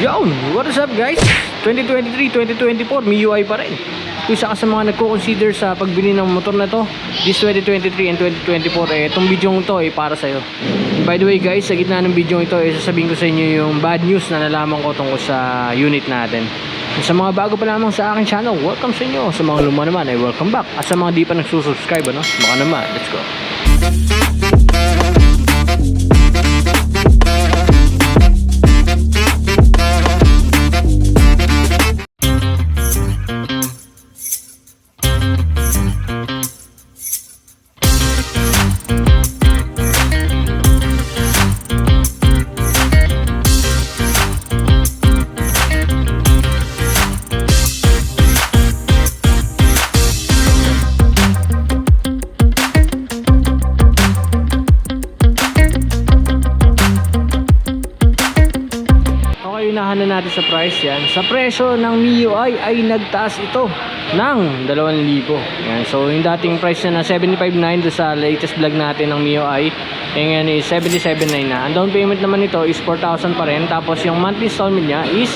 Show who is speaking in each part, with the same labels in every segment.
Speaker 1: Yon! What is up guys? 2023, 2024, MIUI pa rin. Kung isa ka sa mga nagko-consider sa pagbili ng motor na to, this 2023 and 2024, eh, itong video to ay para sa'yo. By the way guys, sa gitna ng video ito, eh, sasabihin ko sa inyo yung bad news na nalaman ko tungkol sa unit natin. At sa mga bago pa lamang sa aking channel, welcome sa inyo. Sa mga luma naman, ay welcome back. At sa mga di pa nagsusubscribe, ano? Baka naman, let's go. Yan. Sa presyo ng MIUI ay nagtaas ito ng 2,000. Yan. So, yung dating price na na 75.9 do sa latest vlog natin ng MIUI, eh ngayon is 77.9 na. Ang down payment naman nito is 4,000 pa rin. Tapos yung monthly installment niya is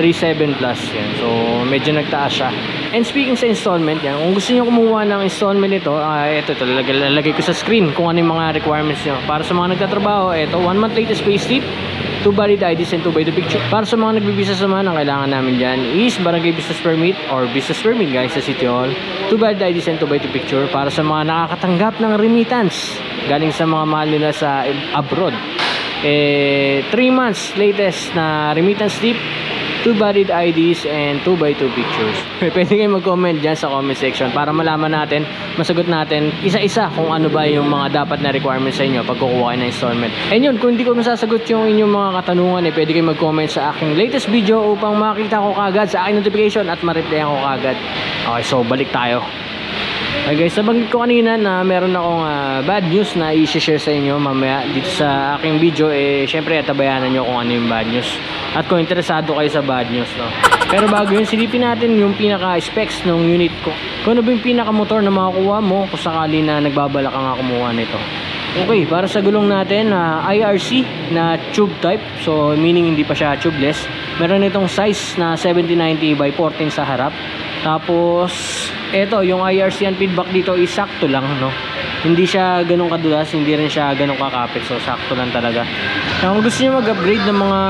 Speaker 1: 3,700 plus. Yan. So, medyo nagtaas siya. And speaking sa installment yan, kung gusto niyo kumuha ng installment nito, ah, ito, lalagay, lalagay ko sa screen kung ano yung mga requirements niyo. Para sa mga nagtatrabaho, ito, 1 month latest payslip, 2 valid IDs and 2 by the picture. Para sa mga nagbibusiness naman, ang kailangan namin dyan is barangay business permit or business permit guys sa City Hall. 2 valid IDs and 2 by the picture. Para sa mga nakakatanggap ng remittance galing sa mga mahal nila sa abroad. Eh, 3 months latest na remittance slip 2 valid IDs and 2 by 2 pictures. Pwede kayong mag-comment dyan sa comment section para malaman natin, masagot natin isa-isa kung ano ba yung mga dapat na requirements sa inyo pag kukuha kayo ng installment. And yun, kung hindi ko masasagot yung inyong mga katanungan, eh, pwede kayong mag-comment sa aking latest video upang makita ko kagad sa aking notification at ma-replyan ko kagad. Okay, so balik tayo. Okay guys, nabanggit ko kanina na meron akong ah, bad news na i-share sa inyo mamaya dito sa aking video eh syempre tabayanan nyo kung ano yung bad news at kung interesado kayo sa bad news no. Pero bago yun, silipin natin yung pinaka specs ng unit ko. Kung ano ba yung pinaka motor na makakuha mo kung sakali na nagbabala ka nga kumuha nito. Okay, para sa gulong natin, na IRC na tube type. So, meaning hindi pa siya tubeless. Meron itong size na 7090 by 14 sa harap. Tapos, eto, yung IRC and feedback dito is sakto lang, no? Hindi siya ganun kadulas, hindi rin siya ganun kakapit. So, sakto lang talaga. Kung gusto niyo mag-upgrade ng mga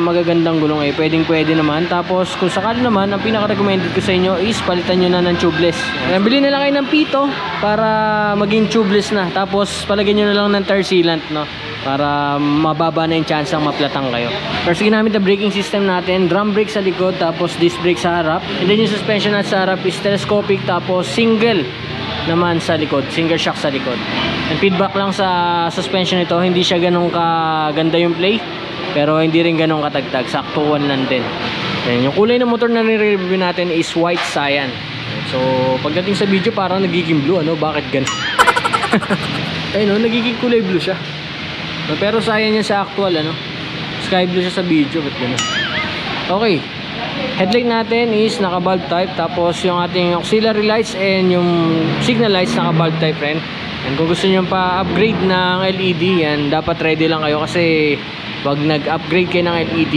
Speaker 1: magagandang gulong, eh, pwedeng pwede naman. Tapos, kung sakali naman, ang pinaka-recommended ko sa inyo is palitan nyo na ng tubeless. Ayan, Bili na lang kayo ng pito para maging tubeless na. Tapos, palagyan nyo na lang ng tire sealant, no? Para mababa na yung chance ang maplatang kayo. First, ginamit na braking system natin. Drum brake sa likod, tapos disc brake sa harap. And then yung suspension natin sa harap is telescopic, tapos single naman sa likod, single shock sa likod. And feedback lang sa suspension nito, hindi siya ganun kaganda yung play, pero hindi rin ganun katagtag, sakto one lang din. Ayan, yung kulay ng motor na nire-review natin is white cyan. So, pagdating sa video parang nagiging blue, ano? Bakit ganun? Ayun, no, nagiging kulay blue siya. No, Pero cyan niya sa actual, ano? Sky blue siya sa video, ba't ganun? Okay, Headlight natin is naka bulb type tapos yung ating auxiliary lights and yung signal lights naka bulb type rin. And kung gusto niyo pa upgrade ng LED, yan dapat ready lang kayo kasi pag nag-upgrade kayo ng LED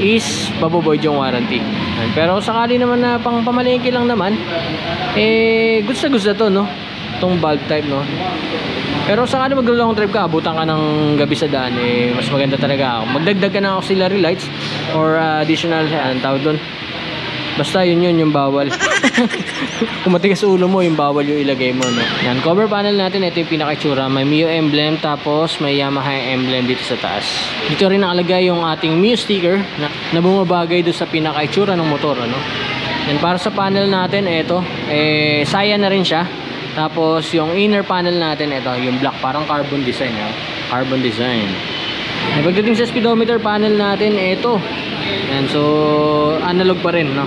Speaker 1: is baboboid yung warranty. Yan. Pero sakali naman na pang pamalengke lang naman, eh gusto gusto to no. Tong bulb type no. Pero sakali mag-long drive ka, abutan ka ng gabi sa daan, eh, mas maganda talaga. Magdagdag ka ng auxiliary lights or uh, additional, anong tawag doon? Basta yun yun, yung bawal. Kung ulo mo, yung bawal yung ilagay mo. No? Yan, cover panel natin, ito yung pinaka-itsura. May Mio emblem, tapos may Yamaha emblem dito sa taas. Dito rin nakalagay yung ating Mio sticker na, na bumabagay doon sa pinaka-itsura ng motor. Ano? Yan, para sa panel natin, ito, eh, saya na rin siya. Tapos yung inner panel natin ito, yung black parang carbon design, ha? carbon design. Eh, Pagdating sa speedometer panel natin, ito. Yan, so analog pa rin, no.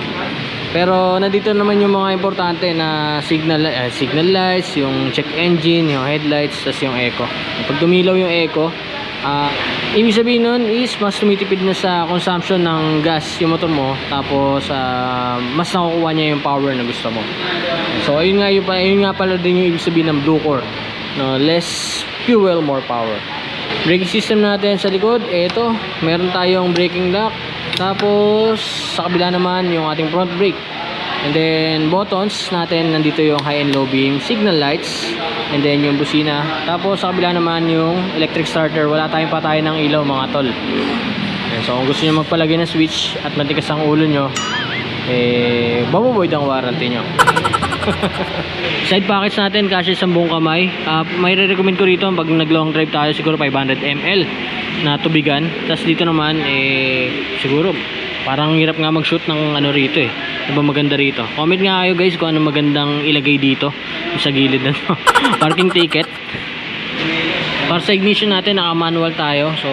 Speaker 1: Pero nandito naman yung mga importante na signal eh, signal lights, yung check engine, yung headlights, tas yung eco. Pag dumilaw yung eco, ah ibig sabihin nun is mas tumitipid na sa consumption ng gas yung motor mo tapos ah, mas nakukuha niya yung power na gusto mo. So ayun nga yung pa- ayun nga pala din yung ibig sabihin ng blue core. No, less fuel, more power. Braking system natin sa likod, eto, meron tayong braking lock, Tapos, sa kabila naman, yung ating front brake. And then, buttons natin, nandito yung high and low beam, signal lights, and then yung busina. Tapos, sa kabila naman yung electric starter. Wala tayong patay ng ilaw, mga tol. Ayan, so, kung gusto nyo magpalagay ng switch at matigas ang ulo nyo, eh, bababoyd ang warranty nyo. Side pockets natin kasi isang buong kamay. Ah, may re-recommend ko rito pag nag-long drive tayo siguro 500 ml na tubigan. Tapos dito naman eh siguro parang hirap nga mag-shoot ng ano rito eh. Ano ba maganda rito? Comment nga kayo guys kung ano magandang ilagay dito sa gilid na. Parking ticket. Para sa ignition natin, naka-manual tayo. So,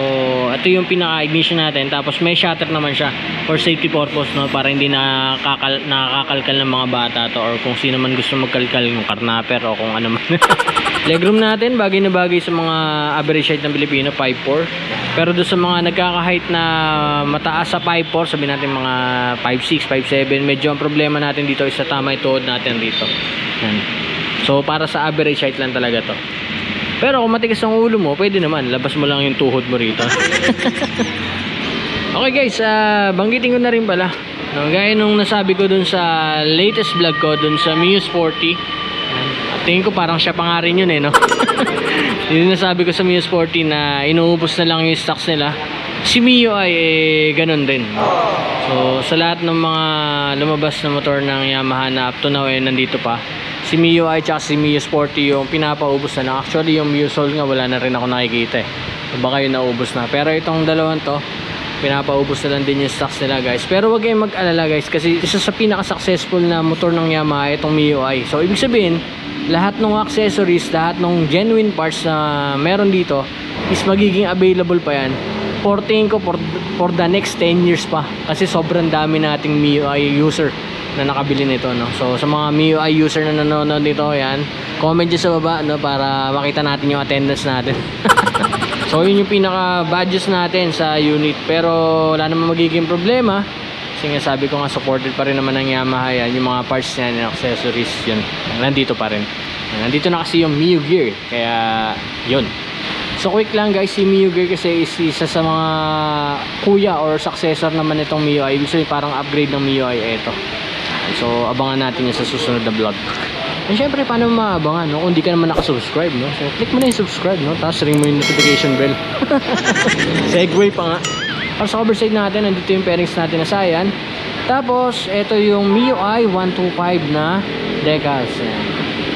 Speaker 1: ito yung pinaka-ignition natin. Tapos may shutter naman siya for safety purpose, no? Para hindi nakakal nakakalkal ng mga bata to or kung sino man gusto magkalkal yung karnaper o kung ano man. Legroom natin, bagay na bagay sa mga average height ng Pilipino, 5'4". Pero doon sa mga nagkaka-height na mataas sa 5'4", sabihin natin mga 5'6", 5'7", medyo ang problema natin dito is sa tama ituod natin dito. Yan. So, para sa average height lang talaga to. Pero kung matigas ang ulo mo, pwede naman. Labas mo lang yung tuhod mo rito. okay guys, ah, banggitin ko na rin pala. No, gaya nung nasabi ko dun sa latest vlog ko, dun sa Muse 40. Ayan. At tingin ko parang siya pa nga rin yun eh, no? Yun nasabi ko sa Muse 40 na inuubos na lang yung stocks nila. Si Mio ay eh, ganun din. So, sa lahat ng mga lumabas na motor ng Yamaha na up to now eh, nandito pa. Si Mio ay tsaka si Mio Sporty yung pinapaubos na lang. Actually, yung Mio Soul nga wala na rin ako nakikita eh. Baka yun naubos na. Pero itong dalawang to, pinapaubos na lang din yung stocks nila guys. Pero wag kayong mag-alala guys kasi isa sa pinaka-successful na motor ng Yamaha itong Mio i. So, ibig sabihin, lahat ng accessories, lahat ng genuine parts na meron dito is magiging available pa yan for tingin ko for, for the next 10 years pa kasi sobrang dami nating MIUI user na nakabili nito no? So sa mga MIUI user na nanonood nito yan comment dyan sa baba no? Para makita natin yung attendance natin. So yun yung pinaka badges natin sa unit. Pero wala naman magiging problema. Kasi nga sabi ko nga supported pa rin naman ng Yamaha yan yung mga parts niya yung accessories yun. Nandito pa rin. Nandito na kasi yung Miu Gear. Kaya yun. So quick lang guys, si Mio Gear kasi is isa sa mga kuya or successor naman itong MIUI. Ibig sabihin parang upgrade ng MIUI ito. So abangan natin yan sa susunod na vlog. And syempre paano maabangan no? Kung di ka naman nakasubscribe no? So click mo na yung subscribe no? Tapos ring mo yung notification bell. Segway pa nga. Para sa cover side natin, nandito yung pairings natin na Sayan. Tapos, ito yung MIUI 125 na decals.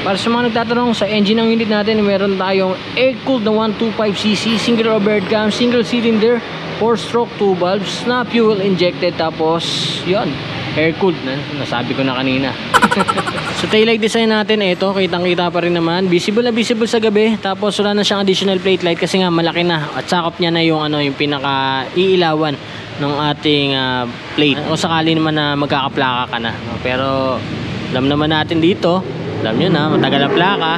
Speaker 1: Para sa mga nagtatanong sa engine ng unit natin, meron tayong air-cooled na 125cc, single overhead cam, single cylinder, 4-stroke, 2 valves na fuel injected. Tapos, yon air-cooled na, nasabi ko na kanina. sa taillight design natin, ito, kitang-kita pa rin naman. Visible na visible sa gabi. Tapos, wala na siyang additional plate light kasi nga malaki na. At sakop niya na yung, ano, yung pinaka-iilawan ng ating ah, plate. O sakali naman na magkakaplaka ka na. Pero, alam naman natin dito, alam nyo na, matagal ang plaka.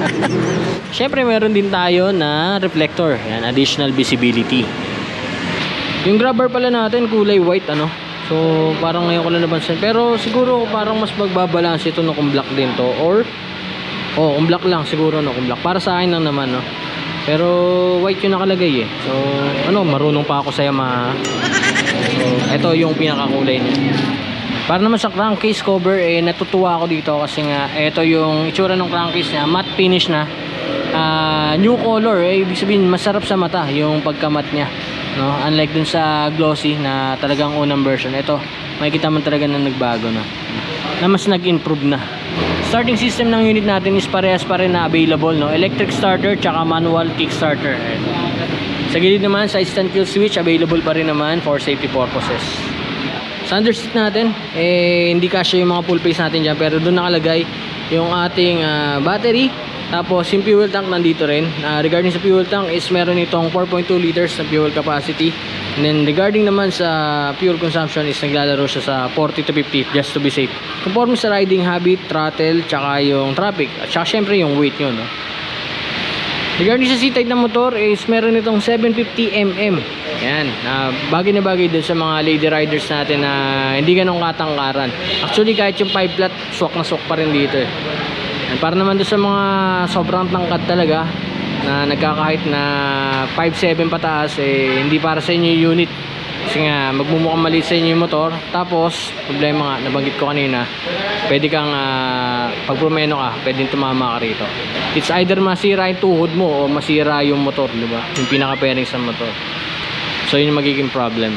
Speaker 1: Siyempre, meron din tayo na reflector. Yan, additional visibility. Yung grabber pala natin, kulay white, ano. So, parang ngayon ko lang napansin. Pero, siguro, parang mas magbabalance ito no, kung black din to. Or, oh, kung black lang, siguro, no, kung black. Para sa akin lang naman, no. Pero, white yung nakalagay, eh. So, ano, marunong pa ako sa Yamaha. So, ito yung pinakakulay niya. Para naman sa crankcase cover, eh, natutuwa ako dito kasi nga, ito yung itsura ng crankcase niya, matte finish na. Ah, new color, eh, ibig sabihin, masarap sa mata yung pagkamat niya. No? Unlike dun sa glossy na talagang unang version. Ito, makikita mo talaga na nagbago na. Na mas nag-improve na. Starting system ng unit natin is parehas pa rin na available. No? Electric starter, tsaka manual kickstarter. Sa gilid naman, sa instant kill switch, available pa rin naman for safety purposes. Sa underseat natin, eh, hindi kasya yung mga full face natin dyan. Pero doon nakalagay yung ating ah, battery. Tapos yung fuel tank nandito rin. Ah, regarding sa fuel tank is meron itong 4.2 liters na fuel capacity. And then regarding naman sa fuel consumption is naglalaro siya sa 40 to 50 just to be safe. Conforme sa riding habit, throttle, tsaka yung traffic. At tsaka syempre yung weight nyo. No? Regarding sa C-type ng motor is meron itong 750mm. Yan, na bagay na bagay din sa mga lady riders natin na hindi ganong katangkaran. Actually kahit yung 5 flat, swak na swak pa rin dito eh. Yan, para naman doon sa mga sobrang tangkad talaga na nagkakahit na 5'7 pataas eh hindi para sa inyo unit. Kasi nga, magmumukhang maliit sa inyo yung motor. Tapos, problema nga, nabanggit ko kanina, pwede kang, ah, pag promeno ka, pwedeng tumama ka rito. It's either masira yung tuhod mo o masira yung motor, di ba? Yung pinaka-bearing sa motor. So, yun yung magiging problem.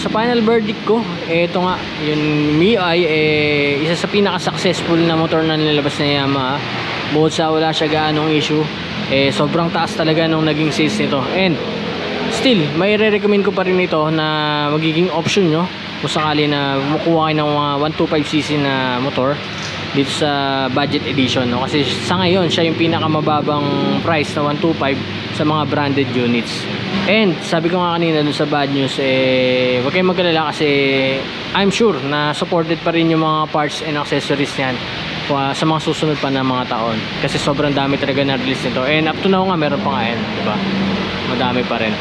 Speaker 1: Sa final verdict ko, ito nga, yung MIUI, eh, isa sa pinaka-successful na motor na nilabas na Yamaha. Bukod sa wala siya gaanong issue, eh, sobrang taas talaga nung naging sales nito. And, still, may re-recommend ko pa rin ito na magiging option nyo kung sakali na kumukuha kayo ng mga 125cc na motor dito sa budget edition no? kasi sa ngayon siya yung pinakamababang price na 125 sa mga branded units and sabi ko nga kanina dun sa bad news eh wag kayong magkalala kasi I'm sure na supported pa rin yung mga parts and accessories niyan uh, sa mga susunod pa na mga taon kasi sobrang dami talaga na release nito and up to now nga meron pa nga yan di ba madami pa rin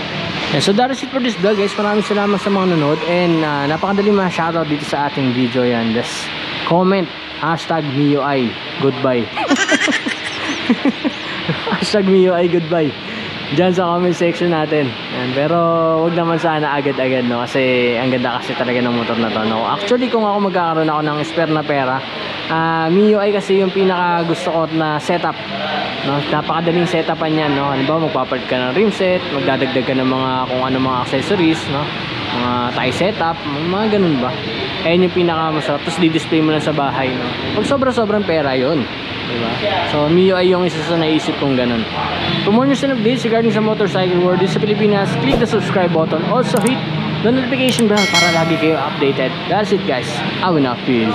Speaker 1: And so that is it for this vlog guys. Maraming salamat sa mga nanood and uh, napakadali mga shoutout dito sa ating video yan. Just comment hashtag MIUI goodbye. hashtag MIUI goodbye. Diyan sa comment section natin. Yan. Pero wag naman sana agad-agad no kasi ang ganda kasi talaga ng motor na to. No? Actually kung ako magkakaroon ako ng spare na pera, uh, MIUI kasi yung pinaka gusto ko na setup no napakadaling setupan niyan no halimbawa magpapalit ka ng rim set magdadagdag ka ng mga kung ano mga accessories no mga tie setup mga ganun ba ayun yung pinaka masarap tapos di-display mo lang sa bahay no pag sobra sobrang pera yon diba? So MIUI yung isa sa naisip kong ganun. For more news and updates regarding sa motorcycle world dito sa Pilipinas click the subscribe button. Also hit the notification bell para lagi kayo updated. That's it guys. Will not peace